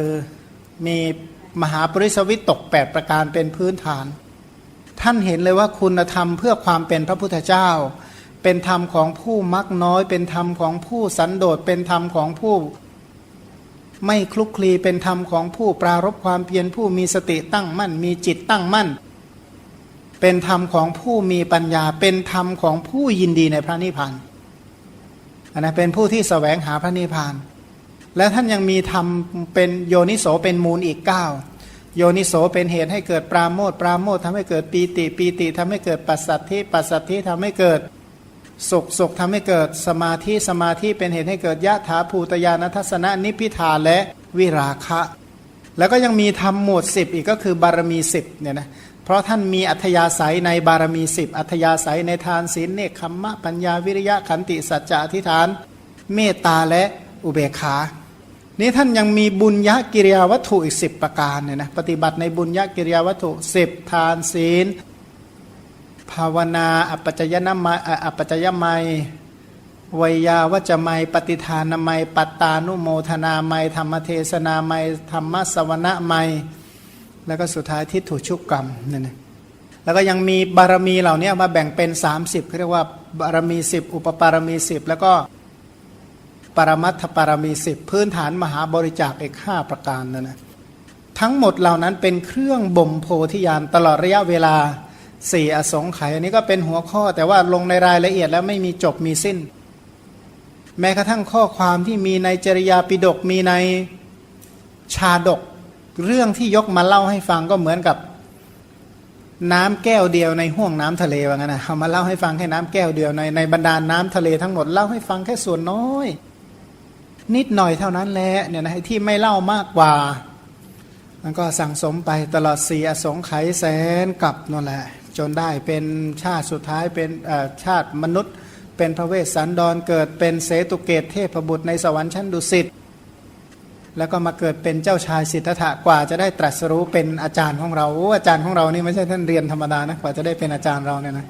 คือมีมหาปริสวิตตก 8 ประการเป็นพื้นฐาน ท่านเห็นเลยว่าคุณธรรมเพื่อความเป็นพระพุทธเจ้า เป็นธรรมของผู้มักน้อย เป็นธรรมของผู้สันโดษเป็นธรรมของผู้ไม่คลุกคลีเป็นธรรมของผู้ปรารบความเพียรผู้มีสติตั้งมั่น มีจิตตั้งมั่น เป็นธรรมของผู้มีปัญญา เป็นธรรมของผู้ยินดีในพระนิพพานอันนั้นเป็นผู้ที่แสวงหาพระนิพพาน และท่านยังมีธรรมเป็นโยนิโสเป็นมูลอีก 9 โยนิโสเป็นเหตุให้เกิดปราโมทปราโมททำให้เกิดปีติปีติทำให้เกิดปัสสัทธิปัสสัทธิทำให้เกิดสุขสุขทำให้เกิดสมาธิสมาธิเป็นเหตุให้เกิดยะถาภูตยานัทสนะนิพิทาและวิราคะ แล้วก็ยังมีธรรมหมวด 10 อีกก็คือบารมี 10เนี่ยนะเพราะท่านมีอัธยาศัยในบารมี 10 อัธยาศัยในทานศีลเนคขมมะปัญญาวิริยะขันติสัจจะอธิษฐาน เมตตาและอุเบกขา นี่ท่านยังมีบุญญกิริยาวัตถุอีกสิประการเนี่ยนะปฏิบัติในบุญญกิริยาวัตถุสิบทานศีล ภาวนาอัปจยนามัยอัปจยมัยวยาวัจจะมัยปฏิทานามัยปัตตานุโมทนามัยธรรมเทศนามัยธรรมสวนะมัยแล้วก็สุดท้ายทิฏฐุชุกกรรมเนี่ยนะแล้วก็ยังมีบารมีเหล่านี้มาแบ่งเป็น 30เขาเรียกว่าบารมี 10 อุปปารมี 10 แล้วก็ ปรมัตถปารมีสิบพื้นฐานมหาบริจาคอีกห้าประการนั่นนะทั้งหมดเหล่านั้นเป็นเครื่องบ่มโพธิญาณตลอดระยะเวลาสี่อสงไขยอันนี้ก็เป็นหัวข้อแต่ว่าลงในรายละเอียดแล้วไม่มีจบมีสิ้น แม้กระทั่งข้อความที่มีในจริยาปิฎกมีในชาดก เรื่องที่ยกมาเล่าให้ฟังก็เหมือนกับน้ำแก้วเดียวในห่วงน้ำทะเลว่างั้นนะเอามาเล่าให้ฟังแค่น้ำแก้วเดียวในในบรรดาน้ำทะเลทั้งหมดเล่าให้ฟังแค่ส่วนน้อย นิดหน่อยเท่านั้นแหละเนี่ยนะที่ไม่เล่ามากกว่า มันก็สั่งสมไปตลอดสี่อสงไขยแสนกับนั่นแหละ จนได้เป็นชาติสุดท้ายเป็นชาติมนุษย์ เป็นพระเวสสันดรเกิดเป็นเสตุเกตเทพบุตรในสวรรค์ชั้นดุสิตแล้วก็มาเกิดเป็นเจ้าชายสิทธัตถะกว่าจะได้ตรัสรู้เป็นอาจารย์ของเราโอ้อาจารย์ของเรานี่ไม่ใช่ท่านเรียนธรรมดานะกว่าจะได้เป็นอาจารย์เราเนี่ยนะ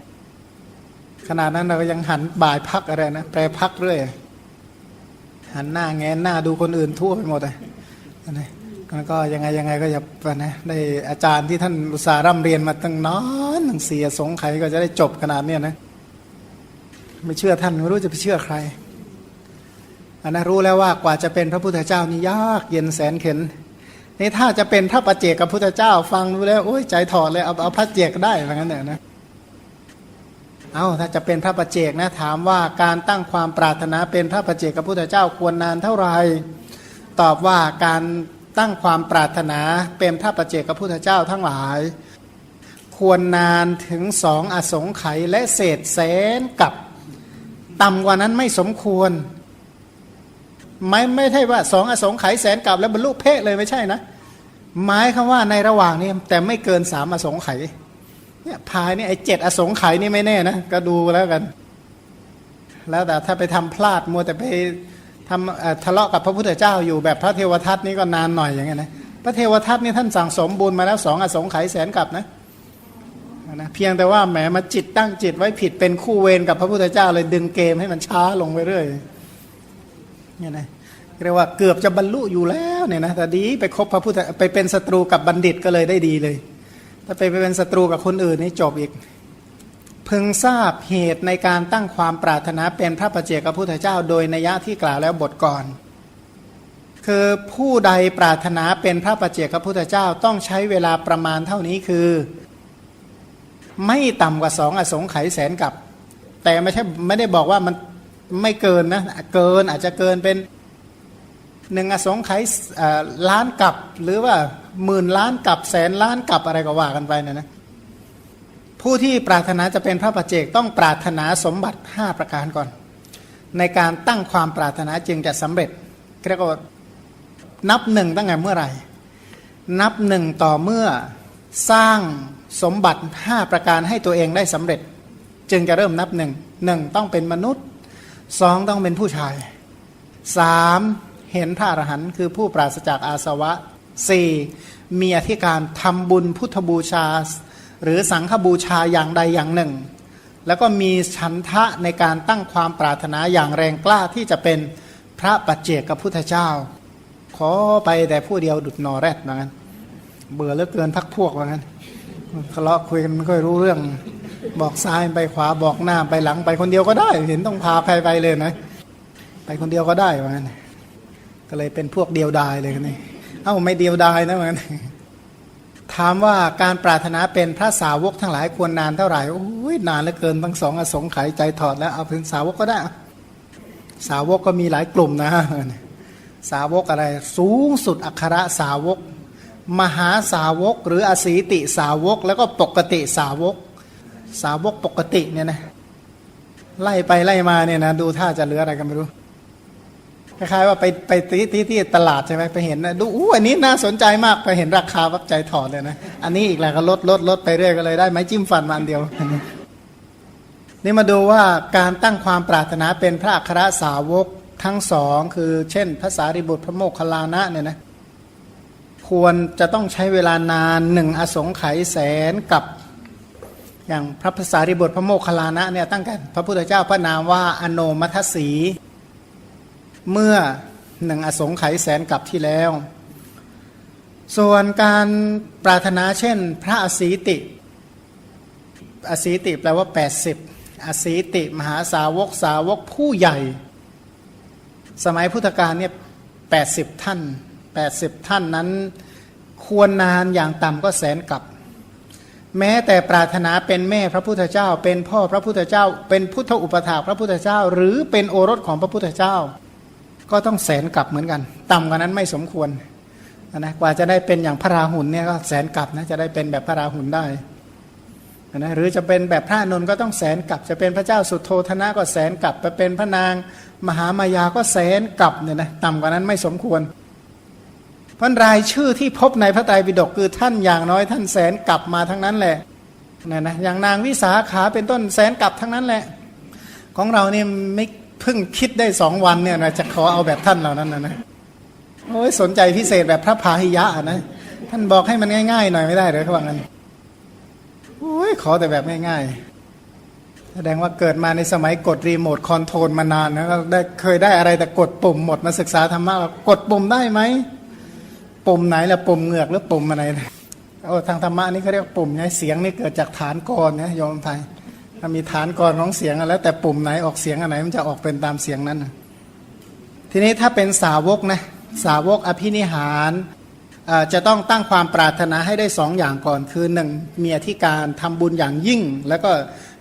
ขนาดนั้นเราก็ยังหันบ่ายพักอะไรนะแปรพักเรื่อย หันหน้าแงนหน้าดูคนอื่นทั่วไปหมดเลยนะมันก็ยังไงยังไงก็อย่านะได้อาจารย์ที่ท่านอุตสาห์ร่ำเรียนมาตั้งนานตั้งเสียสงไขก็จะได้จบขนาดเนี้ยนะไม่เชื่อท่านไม่รู้จะไปเชื่อใครอันนั้นรู้แล้วว่ากว่าจะเป็นพระพุทธเจ้านี่ยากเย็นแสนเข็นนี่ถ้าจะเป็นพระประเจกกับพุทธเจ้าฟังดูแล้วโอ้ยใจถอดเลยเอาเอาพระเจกได้เหมือนกันเนี่ยนะ เอาถ้าจะเป็นพระประเจกนะถามว่าการตั้งความปรารถนาเป็นพระประเจกกับพุทธเจ้าควรนานเท่าไหร่ตอบว่าการตั้งความปรารถนาเป็นพระประเจกกับพุทธเจ้าทั้งหลาย ควรนานถึงสองอสงไขยและเศษแสนกับต่ำกว่านั้นไม่สมควร ไม่ไม่ใช่ว่าสองอสงไขยแสนกับแล้วบรรลุเพศเลยไม่ใช่นะหมายคำว่าในระหว่างนี้แต่ไม่เกินสามอสงไขย เนี่ยพายนี่ไอ้เจ็ดอสงไขยนี่ไม่แน่นะก็ดูแล้วกัน แล้วแต่ถ้าไปทำพลาดมัวแต่ไปทำทะเลาะกับพระพุทธเจ้าอยู่แบบพระเทวทัตนี่ก็นานหน่อยอย่างเงี้ยนะพระเทวทัตนี่ท่านสั่งสมบุญมาแล้วสองอสงไขยแสนกับนะนะเพียงแต่ว่าแหมมาจิตตั้งจิตไว้ผิดเป็นคู่เวรกับพระพุทธเจ้าเลยดึงเกมให้มันช้าลงไปเรื่อยเนี่ยนะเรียกว่าเกือบจะบรรลุอยู่แล้วเนี่ยนะแต่ดีไปคบพระพุทธไปเป็นศัตรูกับบัณฑิตก็เลยได้ดีเลย ถ้าไปเป็นศัตรูกับคนอื่นนี่จบอีกพึงทราบเหตุในการตั้งความปรารถนาเป็นพระประเจกับพุทธเจ้า โดยนัยะที่กล่าวแล้วบทก่อน คือผู้ใดปรารถนาเป็นพระประเจกับพุทธเจ้าต้องใช้เวลาประมาณเท่านี้คือ ไม่ต่ำกว่าสองอสงไขยแสนกับ แต่ไม่ใช่ไม่ได้บอกว่ามันไม่เกินนะ เกินอาจจะเกินเป็น หนึ่งอสงไขยล้านกับหรือว่าหมื่นล้านกับแสนล้านกับอะไรก็ว่ากันไปนะนะผู้ที่ปรารถนาจะเป็นพระปัจเจกต้องปรารถนาสมบัติ 5 ประการก่อน ในการตั้งความปรารถนาจึงจะสำเร็จเรียกว่านับหนึ่งตั้งแต่เมื่อไหร่ นับหนึ่งต่อเมื่อสร้างสมบัติ 5 ประการให้ตัวเองได้สำเร็จ จึงจะเริ่มนับหนึ่งหนึ่งต้องเป็นมนุษย์สองต้องเป็นผู้ชายสาม เห็นพระอรหันต์คือผู้ปราศจากอาสวะ 4. มีอธิการทำบุญพุทธบูชา หรือสังฆบูชาอย่างใดอย่างหนึ่ง แล้วก็มีฉันทะในการตั้งความปรารถนาอย่างแรงกล้าที่จะเป็นพระปัจเจกกับพุทธเจ้า ขอไปแต่ผู้เดียวดุดนอแรดว่างั้นเบื่อเหลือเกินพักพวกว่างั้นทะเลาะคุยกันไม่ค่อยรู้เรื่อง บอกซ้ายไปขวาบอกหน้าไปหลังไปคนเดียวก็ได้ เห็นต้องพาใครไปเลยนะ ไปคนเดียวก็ได้ว่างั้นก็ ก็เลยเป็นพวกเดียวดายเลยกันนี่เอ้าไม่เดียวดายนะว่างั้นถามว่าการปรารถนาเป็นพระสาวกทั้งหลายควรนานเท่าไหร่โอ้ยนานเหลือเกินทั้งสองอสงไขยใจถอดแล้วเอาเป็นสาวกก็ได้ สาวกก็มีหลายกลุ่มนะ สาวกอะไร สูงสุดอัครสาวก มหาสาวก หรืออสีติสาวก แล้วก็ปกติสาวก สาวกปกติเนี่ยนะไล่ไปไล่มาเนี่ยนะดูท่าจะเหลืออะไรกันไม่รู้ คล้ายๆว่าไปไปที่ที่ที่ตลาดใช่ไหมไปเห็นนะดูอู้อันนี้น่าสนใจมากไปเห็นราคาวับใจถอดเลยนะอันนี้อีกแล้วก็ลดลดลดไปเรื่อยก็เลยได้ไม้จิ้มฟันมาอันเดียว นี่มาดูว่าการตั้งความปรารถนาเป็นพระอัครสาวกทั้งสองคือเช่นภาษาริบุตรพระโมคคัลลานะเนี่ยนะควรจะต้องใช้เวลานานหนึ่งอสงไขยแสนกับอย่างพระภาษาริบุตรพระโมคคัลลานะเนี่ยตั้งแต่พระพุทธเจ้าพระนามว่าอโนมัทสี เมื่อหนึ่งอสงไขยแสนกับที่แล้ว ส่วนการปรารถนาเช่น พระอสีติ อสีติแปลว่า 80 อสีติ มหาสาวกสาวกผู้ใหญ่ สมัยพุทธกาลเนี่ย80ท่าน 80 ท่านนั้นควรนานอย่างต่ำก็แสนกับ แม้แต่ปรารถนาเป็นแม่พระพุทธเจ้า เป็นพ่อพระพุทธเจ้า เป็นพุทธอุปถาพระพุทธเจ้า หรือเป็นโอรสของพระพุทธเจ้า ก็ต้องแสนกลับเหมือนกัน ต่ำกว่านั้นไม่สมควรนะกว่าจะได้เป็นอย่างพระราหุลเนี่ยก็แสนกลับนะจะได้เป็นแบบพระราหุลได้นะหรือจะเป็นแบบพระนนท์ก็ต้องแสนกลับ จะเป็นพระเจ้าสุโธธนะก็แสนกลับไปเป็นพระนางมหามายาก็แสนกลับเนี่ยนะต่ำกว่านั้นไม่สมควรเพราะรายชื่อที่พบในพระไตรปิฎกคือท่านอย่างน้อยท่านแสนกลับมาทั้งนั้นแหละนะนะอย่างนางวิสาขาเป็นต้นแสนกลับทั้งนั้นแหละ ของเราเนี่ยไม่ เพิ่งคิดได้สองวันเนี่ยนะจะขอเอาแบบท่านเหล่านั้นนะนะโอ้ยสนใจพิเศษแบบพระพาหิยะนะท่านบอกให้มันง่ายๆหน่อยไม่ได้เลยเขาว่างั้นโอ้ยขอแต่แบบง่ายๆ แสดงว่าเกิดมาในสมัยกดรีโมทคอนโทรลมานานนะก็ได้เคยได้อะไรแต่กดปุ่มหมดมาศึกษาธรรมะกดปุ่มได้ไหมปุ่มไหนละปุ่มเหงือกหรือปุ่มอะไรนะโอ้ทางธรรมะนี่เขาเรียกปุ่มไงเสียงนี่เกิดจากฐานกรนะโยมไทย ถ้ามีฐานกรของเสียงอะแล้ว แต่ปุ่มไหนออกเสียงอันไหนมันจะออกเป็นตามเสียงนั้น ทีนี้ถ้าเป็นสาวกนะสาวกอภินิหารจะต้องตั้งความปรารถนาให้ได้สองอย่างก่อนคือหนึ่งมีอธิการทำบุญอย่างยิ่ง แล้วก็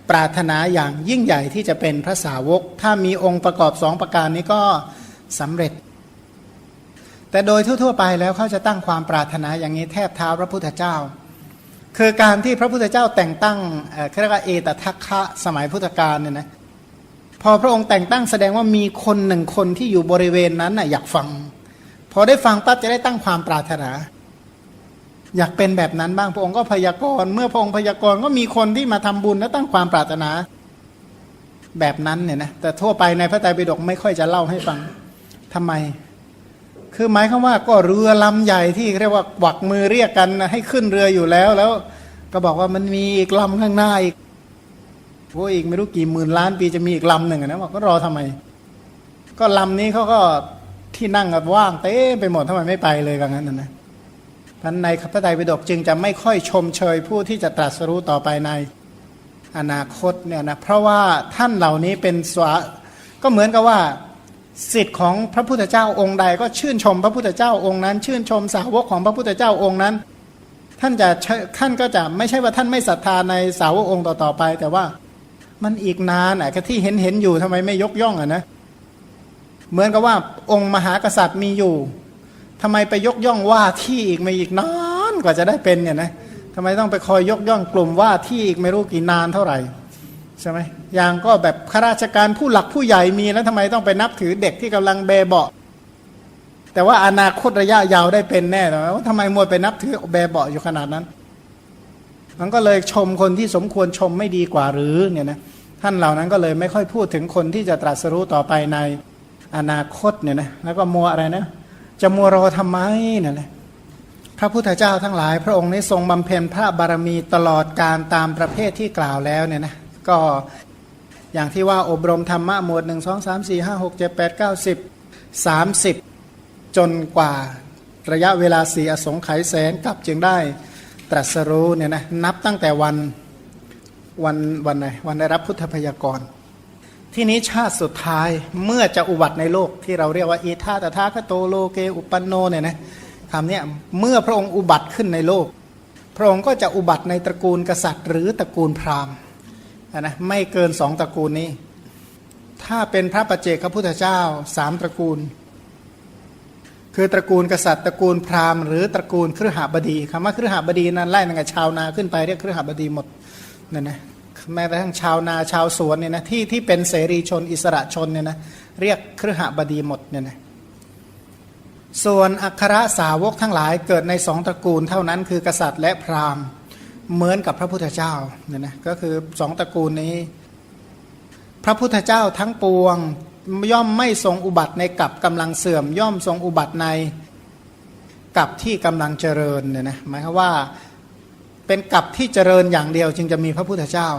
ปรารถนาอย่างยิ่งใหญ่ที่จะเป็นพระสาวก ถ้ามีองค์ประกอบสองประการนี้ก็สำเร็จ แต่โดยทั่วๆไปแล้วเขาจะตั้งความปรารถนาอย่างนี้แทบเท้าพระพุทธเจ้า คือการที่พระพุทธเจ้าแต่งตั้งเรียกว่าเอตทัคคะสมัยพุทธกาลเนี่ยนะพอพระองค์แต่งตั้งแสดงว่ามีคนหนึ่งคนที่อยู่บริเวณนั้นน่ะอยากฟัง พอได้ฟังปั๊บจะได้ตั้งความปรารถนา อยากเป็นแบบนั้นบ้างพระองค์ก็พยากรณ์เมื่อพระองค์พยากรณ์ก็มีคนที่มาทำบุญและตั้งความปรารถนา แบบนั้นเนี่ยนะแต่ทั่วไปในพระไตรปิฎกไม่ค่อยจะเล่าให้ฟังทำไม คือหมายความว่าก็เรือลำใหญ่ที่เรียกว่าหวักมือเรียกกันให้ขึ้นเรืออยู่แล้วแล้ว ก็บอกว่ามันมีอีกลำข้างหน้าอีกโอ้อีกไม่รู้กี่หมื่นล้านปีจะมีอีกลำหนึ่งนะบอกก็รอทำไม ก็ลำนี้เขาก็ที่นั่งกันว่างเต้ไปหมดทำไมไม่ไปเลยกันนั้นนะนะพันในพระไตรปิฎกจึงจะไม่ค่อยชมเชยผู้ที่จะตรัสรู้ต่อไปในอนาคตเนี่ยนะเพราะว่าท่านเหล่านี้เป็นสวะก็เหมือนกับว่า สิทธิ์ของพระพุทธเจ้าองค์ใด ก็ชื่นชมพระพุทธเจ้าองค์นั้น ชื่นชมสาวกของพระพุทธเจ้าองค์นั้น ท่านจะท่านก็จะไม่ใช่ว่าท่านไม่ศรัทธาในสาวกองค์ต่อๆไป แต่ว่ามันอีกนานอะที่เห็นเห็นอยู่ทำไมไม่ยกย่องอะนะเหมือนกับว่าองค์มหากษัตริย์มีอยู่ทำไมไปยกย่องว่าที่อีกไม่อีกนานกว่าจะได้เป็นเนี่ยนะทำไมต้องไปคอยยกย่องกลุ่มว่าที่อีกไม่รู้กี่นานเท่าไหร่ ใช่ไหมอย่างก็แบบข้าราชการผู้หลักผู้ใหญ่มีแล้วทำไมต้องไปนับถือเด็กที่กำลังเบเบาะ แต่ว่าอนาคตระยะยาวได้เป็นแน่เลยว่าทำไมมัวไปนับถือเบเบาะอยู่ขนาดนั้น มันก็เลยชมคนที่สมควรชมไม่ดีกว่าหรือเนี่ยนะท่านเหล่านั้นก็เลยไม่ค่อยพูดถึงคนที่จะตรัสรู้ต่อไปในอนาคตเนี่ยนะแล้วก็มัวอะไรนะจะมัวรอทำไมนั่นแหละพระพุทธเจ้าทั้งหลาย พระองค์ได้ทรงบำเพ็ญพระบารมีตลอดการตามประเภทที่กล่าวแล้วเนี่ยนะ ก็อย่างที่ว่าอบรมธรรมะหมวดหนึ่งสองสามสี่ห้าหกเจ็ดแปดเก้าสิบสามสิบจนกว่าระยะเวลาสี่อสงไขยแสนกับจึงได้ตรัสรู้เนี่ยนะนับตั้งแต่วันวันวันไหนวันได้รับพุทธพยากรที่นี้ชาติสุดท้ายเมื่อจะอุบัติในโลกที่เราเรียกว่าอีธาตถาคโตโลเกอุปันโนเนี่ยนะคำนี้เมื่อพระองค์อุบัติขึ้นในโลก พระองค์ก็จะอุบัติในตระกูลกษัตริย์ หรือตระกูลพราหมณ์ นะไม่เกินสองตระกูลนี้ ถ้าเป็นพระปัจเจกพระพุทธเจ้าสามตระกูล คือตระกูลกษัตริย์ตระกูลพราหมณ์หรือตระกูลเครือหบดีคำว่าเครือหบดีนั้นไล่ตั้งแต่ชาวนาขึ้นไปเรียกเครือหบดีหมดนั่นนะแม้กระทั่งชาวนาชาวสวนเนี่ยนะที่ที่เป็นเสรีชนอิสระชนเนี่ยนะเรียกเครือหบดีหมดเนี่ยนะส่วนอัครสาวกทั้งหลายเกิดในสองตระกูลเท่านั้นคือกษัตริย์และพราหมณ์ เหมือนกับพระพุทธเจ้าเนี่ยนะก็คือสองตระกูลนี้ พระพุทธเจ้าทั้งปวงย่อมไม่ทรงอุบัติในกับกำลังเสื่อม ย่อมทรงอุบัติในกับที่กำลังเจริญเนี่ยนะหมายความว่าเป็นกับที่เจริญอย่างเดียว จึงจะมีพระพุทธเจ้า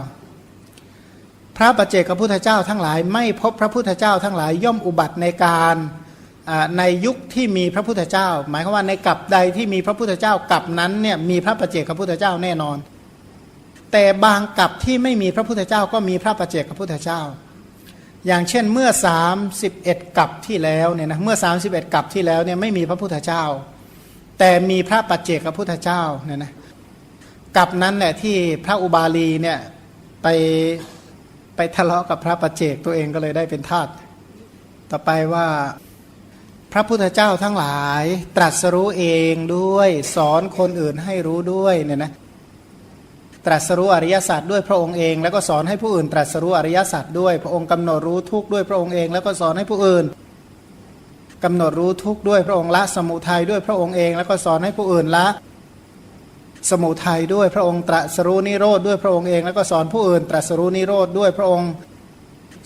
พระปัจเจกพระพุทธเจ้าทั้งหลาย ไม่พบพระพุทธเจ้าทั้งหลาย ย่อมอุบัติในการ ในยุคที่มีพระพุทธเจ้า หมายความว่าในกับใดที่มีพระพุทธเจ้ากับนั้นเนี่ยมีพระปัจเจกพระพุทธเจ้าแน่นอน แต่บางกับที่ไม่มีพระพุทธเจ้าก็มีพระปัจเจกพระพุทธเจ้า อย่างเช่นเมื่อ 31กับที่แล้วเนี่ยนะเมื่อ 31กับที่แล้วเนี่ยไม่มีพระพุทธเจ้า แต่มีพระปัจเจกพระพุทธเจ้าเนี่ยนะกับนั้นแหละที่พระอุบาลีเนี่ยไปไปทะเลาะกับพระปัจเจกตัวเองก็เลยได้เป็นทาสต่อไปว่า พระพุทธเจ้าทั้งหลายตรัสรู้เองด้วยสอนคนอื่นให้รู้ด้วยเนี่ยนะตรัสรู้อริยสัจด้วยพระองค์เอง แล้วก็สอนให้ผู้อื่นตรัสรู้อริยสัจด้วย พระองค์กำหนดรู้ทุกข์ด้วยพระองค์เอง แล้วก็สอนให้ผู้อื่นกำหนดรู้ทุกข์ด้วยพระองค์ละสมุทัยด้วยพระองค์เอง แล้วก็สอนให้ผู้อื่นละ สมุทัยด้วยพระองค์ตรัสรู้นิโรธด้วยพระองค์เอง แล้วก็สอนผู้อื่น ตรัสรู้นิโรธด้วยพระองค์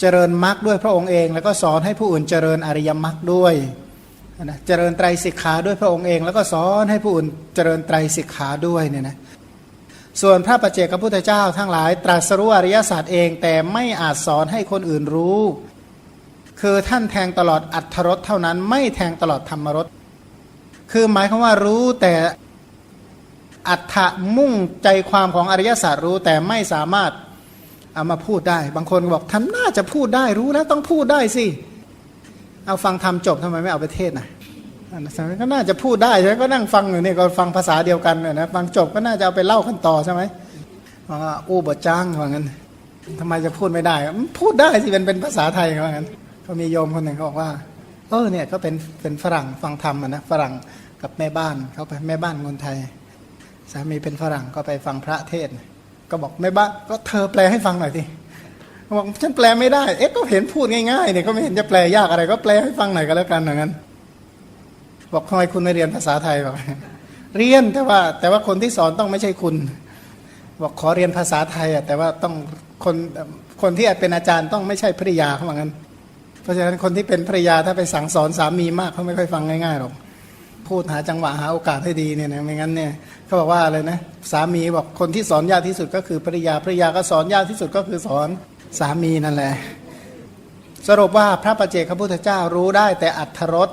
เจริญมรรคด้วยพระองค์เอง แล้วก็สอนให้ผู้อื่นเจริญอริยมรรคด้วย นะเจริญไตรสิกขาด้วยพระองค์เอง แล้วก็สอนให้ผู้อื่นเจริญไตรสิกขาด้วยเนี่ยนะส่วนพระปัจเจกพระพุทธเจ้าทั้งหลาย ตรัสรู้อริยศาสตร์เองแต่ไม่อาจสอนให้คนอื่นรู้ คือท่านแทงตลอดอัทธรสเท่านั้นไม่แทงตลอดธรรมรสคือหมายความว่ารู้แต่อัฏฐมุ่งใจความของอริยศาสตร์รู้แต่ไม่สามารถเอามาพูดได้ บางคนบอกทำน่าจะพูดได้รู้แล้วต้องพูดได้สิ เอาฟังทำจบทำไมไม่เอาไปเทศนะอันนั้นก็น่าจะพูดได้ใช่ไหมก็นั่งฟังอยู่นี่ก็ฟังภาษาเดียวกันเนี่ยนะฟังจบก็น่าจะเอาไปเล่ากันต่อใช่ไหมว่าอู้บทจ้างว่างั้นทำไมจะพูดไม่ได้ พูดได้สิเป็นเป็นภาษาไทยว่างั้นเขามีโยมคนหนึ่งเขาบอกว่า เออเนี่ยก็เป็นเป็นฝรั่งฟังธรรมนะฝรั่งกับแม่บ้านเขาไปแม่บ้านคนไทย สามีเป็นฝรั่งก็ไปฟังพระเทศ ก็บอกแม่บ้านก็เธอแปลให้ฟังหน่อยสิ บอกฉันแปลไม่ได้ เอ๊ะก็เห็นพูดง่ายๆเนี่ยก็ไม่เห็นจะแปลยากอะไร ก็แปลให้ฟังหน่อยก็แล้วกันอย่างนั้น บอกทำไมคุณไม่เรียนภาษาไทยบอกเรียนแต่ว่า แต่ว่าคนที่สอนต้องไม่ใช่คุณ บอกขอเรียนภาษาไทยอะแต่ว่าต้องคนคนที่เป็นอาจารย์ต้องไม่ใช่ภริยาเขาบอกงั้น เพราะฉะนั้นคนที่เป็นภริยาถ้าไปสั่งสอนสามีมากเขาไม่ค่อยฟังง่ายๆหรอกพูดหาจังหวะหาโอกาสให้ดีเนี่ยนะไม่งั้นเนี่ยเขาบอกว่าอะไรนะสามีบอกคนที่สอนยากที่สุดก็คือภริยาภริยาก็สอนยากที่สุดก็คือสอน สามีนั่นแหละ สรุปว่าพระประเจกพระพุทธเจ้ารู้ได้แต่อัทธรส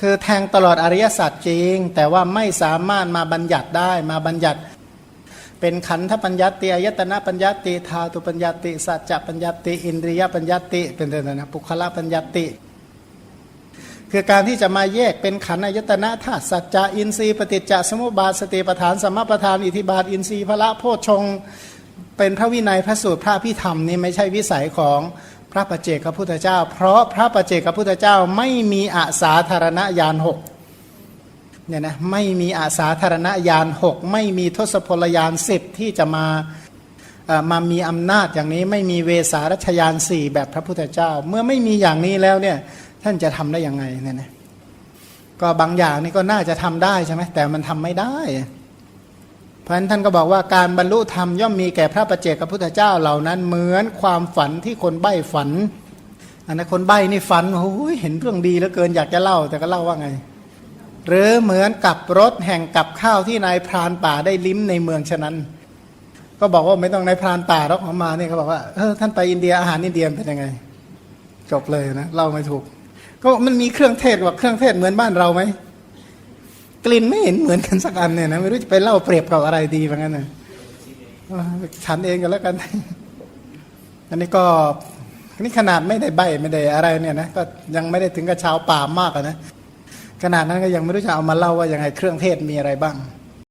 คือแทงตลอดอริยสัจจริง แต่ว่าไม่สามารถมาบัญญัติได้มาบัญญัติ เป็นขันธปัญญาติอายตนะปัญญาติธาตุปัญญาติ สัจจะปัญญาติ อินทรียปัญญาติ เป็นต้นนะปุคละปัญญาติ คือการที่จะมาแยกเป็นขันธ์อายตนะธาตุสัจจะอินทรีย์ปฏิจจสมุปบาทสติปทานสมปทานอิทิบาทอินทรีย์พละโพชง เป็นพระวินัยพระสูตรพระพิธรรมนี่ไม่ใช่วิสัยของพระปัจเจกพระพุทธเจ้า เพราะพระปัจเจกพระพุทธเจ้าไม่มีอาสาธารณญาณหกเนี่ยนะไม่มีอาสาธารณญาณหกไม่มีทศพลญาณสิบที่จะมาเอ่อมามีอำนาจอย่างนี้ไม่มีเวสารัชยานสี่แบบพระพุทธเจ้า เมื่อไม่มีอย่างนี้แล้วเนี่ยท่านจะทำได้ยังไงเนี่ยนะก็บางอย่างนี่ก็น่าจะทำได้ใช่ไหมแต่มันทำไม่ได้ เพราะฉะนั้นท่านก็บอกว่าการบรรลุธรรมย่อมมีแก่พระประเจกพระพุทธเจ้าเหล่านั้น เหมือนความฝันที่คนใบ้ฝันอันนั้นคนใบ้นี่ฝันโอ้ยเห็นเรื่องดีเหลือเกินอยากจะเล่าแต่ก็เล่าว่าไง หรือเหมือนกับรถแห่งกับข้าวที่นายพรานป่าได้ลิ้มในเมืองฉะนั้น ก็บอกว่าไม่ต้องนายพรานป่าหรอกเขามาเนี่ยเขาบอกว่าเออท่านไปอินเดียอาหารอินเดียเป็นยังไง จบเลยนะเล่าไม่ถูก ก็มันมีเครื่องเทศกับเครื่องเทศเหมือนบ้านเราไหม กลิ่นไม่เห็นเหมือนกันสักอันเนี่ยนะไม่รู้จะไปเล่าเปรียบกับอะไรดีเหมือนกันนะฉันเองกันแล้วกัน อันนี้ก็นี่ขนาดไม่ได้ใบไม่ได้อะไรเนี่ยนะก็ยังไม่ได้ถึงกับชาวป่ามากนะขนาดนั้นก็ยังไม่รู้จะเอามาเล่าว่ายังไงเครื่องเทศมีอะไรบ้าง